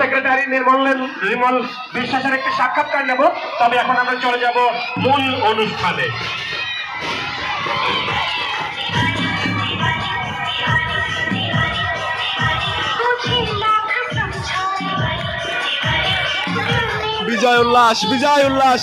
Secretary নির্মল বিশ্বাসের একটি সাক্ষাৎকার তবে এখন আমরা চলে মূল অনুষ্ঠানে। বিজয় উল্লাস বিজয় উল্লাস।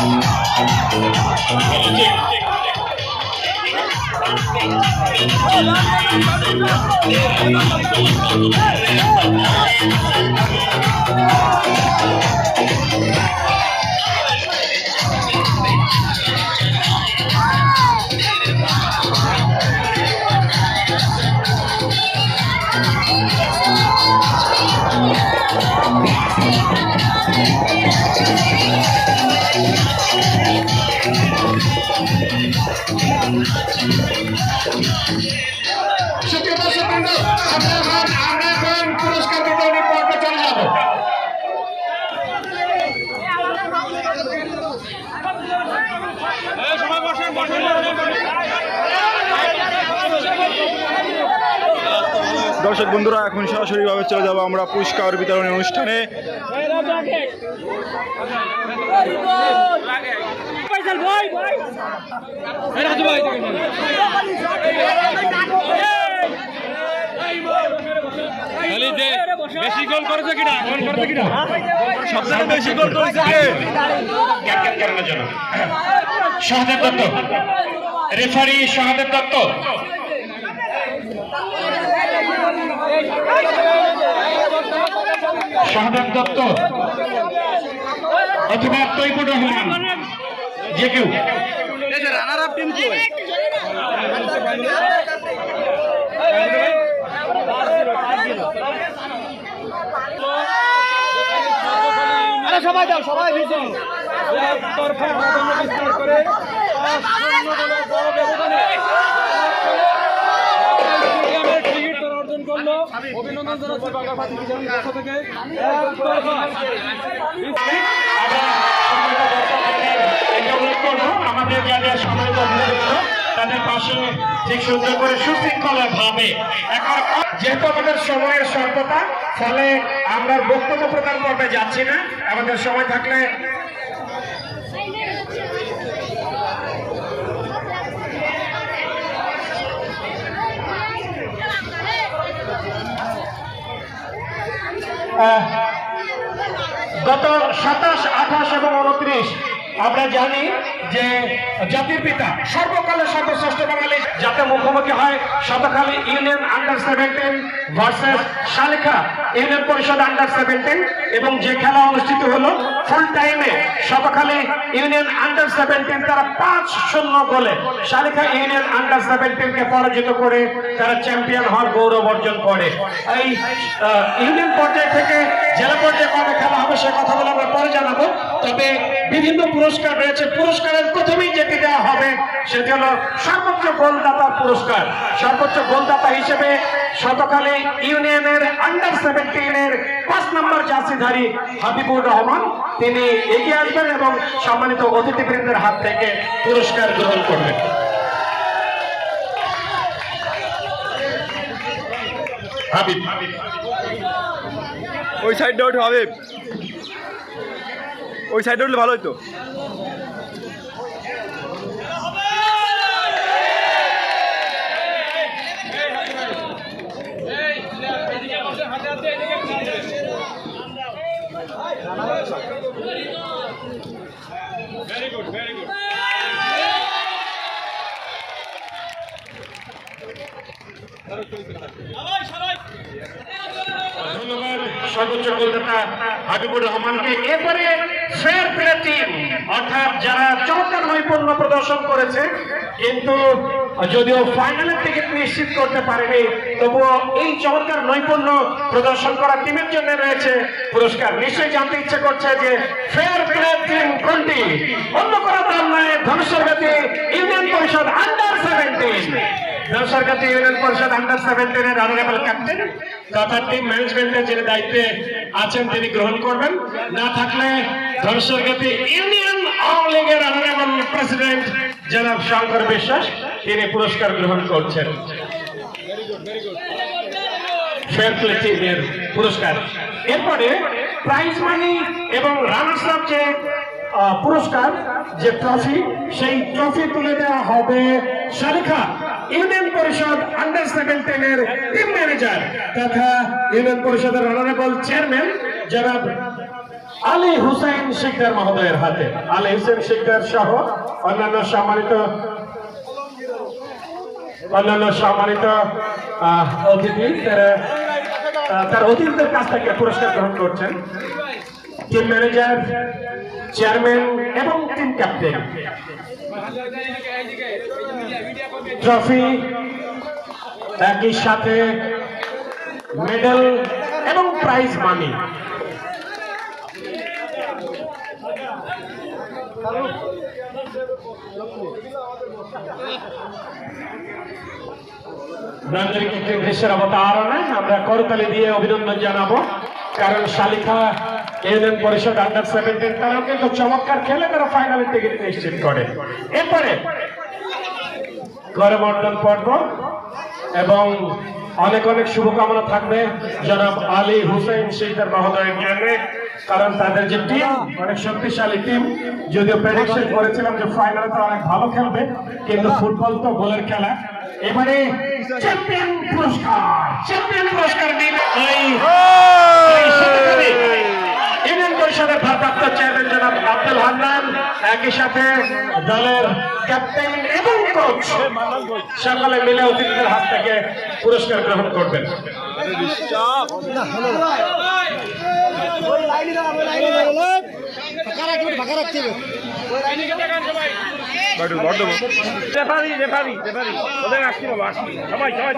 Hey! দর্শক বন্ধুরা, এখন সরাসরি ভাবে চলে যাব আমরা পুরস্কার বিতরণী অনুষ্ঠানে। বেশি দত্ত। রেফারি সহদেব দত্ত। সহদেব দত্ত অথবা তৈবুর রহমান যে কেউ। রানার আপ টিম কই সবাই দাও সবাই তরফা বিস্তার করে টিকিট তারা অর্জন করল। অভিনন্দন জানাচ্ছি থেকে আমাদের যাদের সময় তাদের পাশে ঠিক সুন্দর করে এখন যেহেতু আমাদের সময়ের আমরা বক্তব্য প্রদান যাচ্ছি না। আমাদের সময় থাকলে গত সাতাশ আঠাশ এবং উনত্রিশ আমরা জানি যে জাতির পিতা সর্বকালের সর্বশ্রেষ্ঠ বাঙালি, যাতে মুখোমুখি হয় Shatkhali union under seventeen versus Shalikha union Parishad under seventeen এবং যে খেলা অনুষ্ঠিত হলো ফুল টাইমে শতখালী ইউনিয়ন আন্ডার সেভেন্টিন তারা পাঁচ শূন্য গোলে শালিখা ইউনিয়ন আন্ডার সেভেন্টিনকে পরাজিত করে তারা চ্যাম্পিয়ন হওয়ার গৌরব অর্জন করে। এই ইউনিয়ন পর্যায় থেকে জেলা পর্যায়ে কবে খেলা হবে সে কথাগুলো আমরা পরে জানাব। তবে বিভিন্ন পুরস্কার রয়েছে। পুরস্কারের প্রথমেই যেটি দেওয়া হবে সেটি হলো সর্বোচ্চ গোলদাতা পুরস্কার। সর্বোচ্চ গোলদাতা হিসেবে শতকালী ইউনিয়নের আন্ডার সেভেন্টিনের পাঁচ নম্বর জার্সিধারী হাবিবুর রহমান তিনি এগিয়ে আসবেন এবং সম্মানিত অতিথিবৃন্দের হাত থেকে পুরস্কার গ্রহণ করবেন। হাবিব। ওই সাইড ওঠে হবে ওই সাইডে উঠলে ভালো হতো নৈপুণ্য প্রদর্শন কিন্তু যদিও ফাইনালের টিকিট নিশ্চিত করতে পারেনি, তবুও এই চমৎকার নৈপুণ্য প্রদর্শন করা টিমের জন্য রয়েছে। পুরস্কার নিশ্চয়ই জানতে ইচ্ছে করছে যে ফেয়ার প্লে টিম কোনটি অন্য কোনো দল নয় Dhanushargati union Parishad under seventeen সরকারি ইউনিয়ন পরিষদ আন্ডার সেভেন্টিনের অনারেবল ক্যাপ্টেন তথা টিম ম্যানেজমেন্টের যিনি দায়িত্বে আছেন তিনি গ্রহণ করবেন। না থাকলে ধনসরগতি ইউনিয়ন আওয়ামী লীগের অনারেবল প্রেসিডেন্ট জনাব শঙ্কর বিশ্বাস, তিনি পুরস্কার গ্রহণ করছেন। পুরস্কার। এরপরে প্রাইজ মানি এবং রানার্স আপ যে পুরস্কার, যে ট্রফি সেই ট্রফি তুলে দেওয়া হবে শালিখা ইউনিয়ন পরিষদ আন্ডার সেভেন্টিনের টিম ম্যানেজার তথা ইউনিয়ন পরিষদের অনারেবল চেয়ারম্যান জনাব আলী হুসাইন শিকদার মহোদয়ের হাতে। আলী হুসেন শিকদার সহ অন্যান্য সম্মানিত অন্যান্য সম্মানিত অতিথি, তার অতিথিদের কাছ থেকে পুরস্কার গ্রহণ করছেন। টিম ম্যানেজার চেয়ারম্যান এবং টিম ক্যাপ্টেন ট্রফি একই সাথে মেডেল এবং প্রাইজ মানি আমরা করতালি দিয়ে অভিনন্দন জানাব। কারণ শালিখা ইউনিয়ন পরিষদ আন্ডার কিন্তু চমৎকার খেলে তারা টিকিট নিশ্চিত করে। এরপরে করমর্দন পর্ব। এবং অনেক অনেক শুভকামনা থাকবে জনাব আলী হুসেন শেখের মহোদয়ের জন্য কারণ তাদের যে টিম অনেক শক্তিশালী টিম যদিও প্রেডিকশন করেছিলাম যে ফাইনালে তো অনেক ভালো খেলবে কিন্তু ফুটবল তো গোলের খেলা। এবারে চ্যাম্পিয়ন পুরস্কার চ্যাম্পিয়ন পুরস্কার এই পরিষদের ভারপ্রাপ্ত চেয়ারম্যান জনাব আব্দুল হান্নান একই সাথে দলের ক্যাপ্টেন এবং কোচ সকালে মিলে অতিথিদের হাত থেকে পুরস্কার গ্রহণ করবেন। লাইনে দাঁড়াবো ওই ফাঁকা রাখতে হবে বাটু ঘর দেবো। Referee referee referee. ওদের আসছি বাবা আসছি সবাই সবাই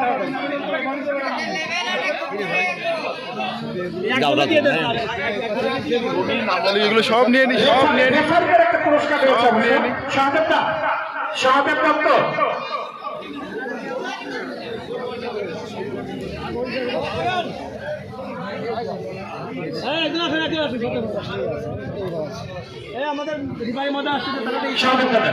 এগুলো সব নিয়ে নি সব নিয়ে নি। অবশ্য। শাহাদাত দা শাহাদাত প্রাপ্ত। আমাদের রিফারি মধ্যে আসছে শাহাদাত দাদা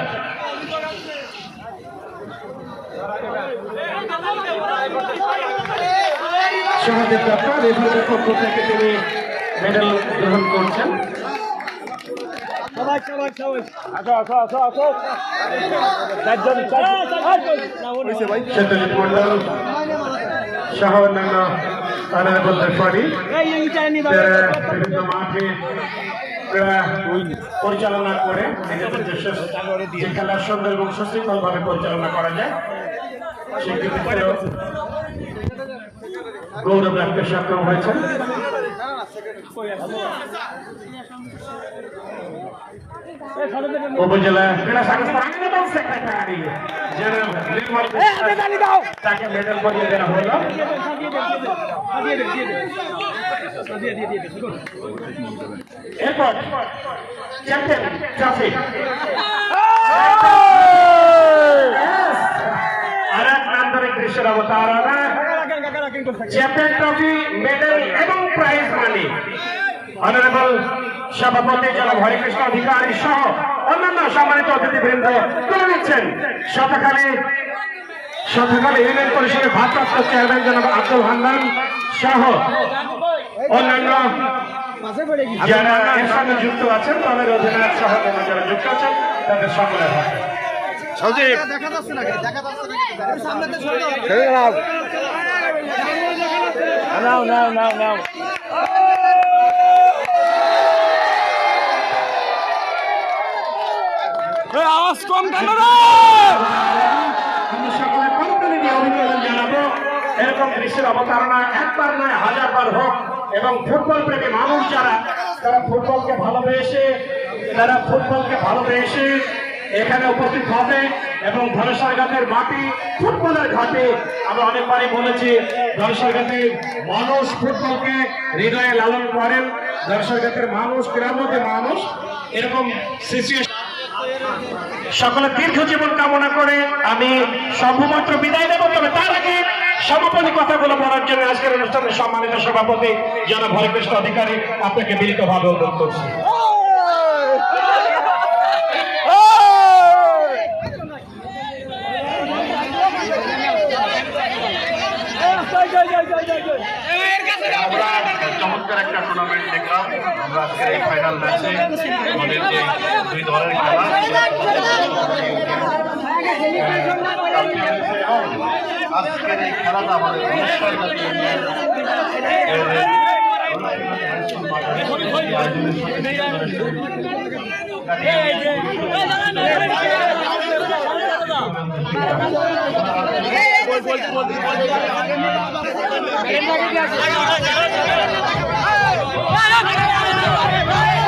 রেফারের পক্ষ থেকে তিনি মেডেল গ্রহণ করছেন সবাই সবাই সবাই আসো আসো আসো আসো চারজন মন্ডল সহ অন্যান্য এই বিভিন্ন মাঠে পরিচালনা করে। যে খেলা সুন্দর এবং সুশৃঙ্খল ভাবে পরিচালনা করা যায়। সেক্ষেত্রেও গৌরব রাখতে সক্ষম হয়েছেন। উপজেলা ক্রীড়া বিশ্বাস, তাকে মেডেল পরিয়ে দেওয়া হলো এরপর চ্যাম্পিয়ন ট্রফি আর এক নান্দনিক দৃশ্যের অবতারণা চ্যাম্পিয়ন ট্রফি মেডেল এবং প্রাইজ মানি অনারেবল সভাপতি জনাব হরিকৃষ্ণ অধিকারী সহ অন্যান্য সম্মানিত অতিথিবৃন্দ তুলে নিচ্ছেন শতখালী শতখালী ইউনিয়ন পরিষদের ভারপ্রাপ্ত চেয়ারম্যান জনাব আব্দুল হান্নান সহ অন্যান্য যারা এর সঙ্গে যুক্ত আছেন তাদের অধিনায়ক সহ যারা যুক্ত আছেন তাদের সকলের হাতে সজীব। নাও নাও নাও নাও। আওয়াজ কম কেন এরকম দৃশ্যের অবতারণা একবার নয়, হাজারবার হোক। এবং ফুটবল প্রেমী মানুষ যারা, তারা ফুটবলকে ভালোবেসে, তারা ফুটবলকে ভালোবেসে এখানে উপস্থিত হবে এবং ধনেশ্বরঘাটের মাটি ফুটবলের ঘাটে আমরা অনেকবারই বলেছি ধনেশ্বরঘাটের মানুষ ফুটবলকে হৃদয়ে লালন করেন। ধনেশ্বরঘাটের মানুষ গ্রামকে মানুষ, এরকম সিচুয়েশন সকলের দীর্ঘ জীবন কামনা করে আমি সর্বমাত্র বিদায় নেব, তবে তার আগে সমাপনী কথাগুলো বলার জন্য আজকের অনুষ্ঠানের সম্মানিত সভাপতি জনাব ভয়কৃষ্ণ অধিকারী, আপনাকে মিলিতভাবে অনুরোধ করছি। একটা টুর্নামেন্ট দেখলাম। আমরা আজকে এই ফাইনাল ম্যাচে আমাদের যে দুই দলের খেলা। আজকের এই খেলাটা আমাদের অনুষ্ঠান জাতীয় ¡Para!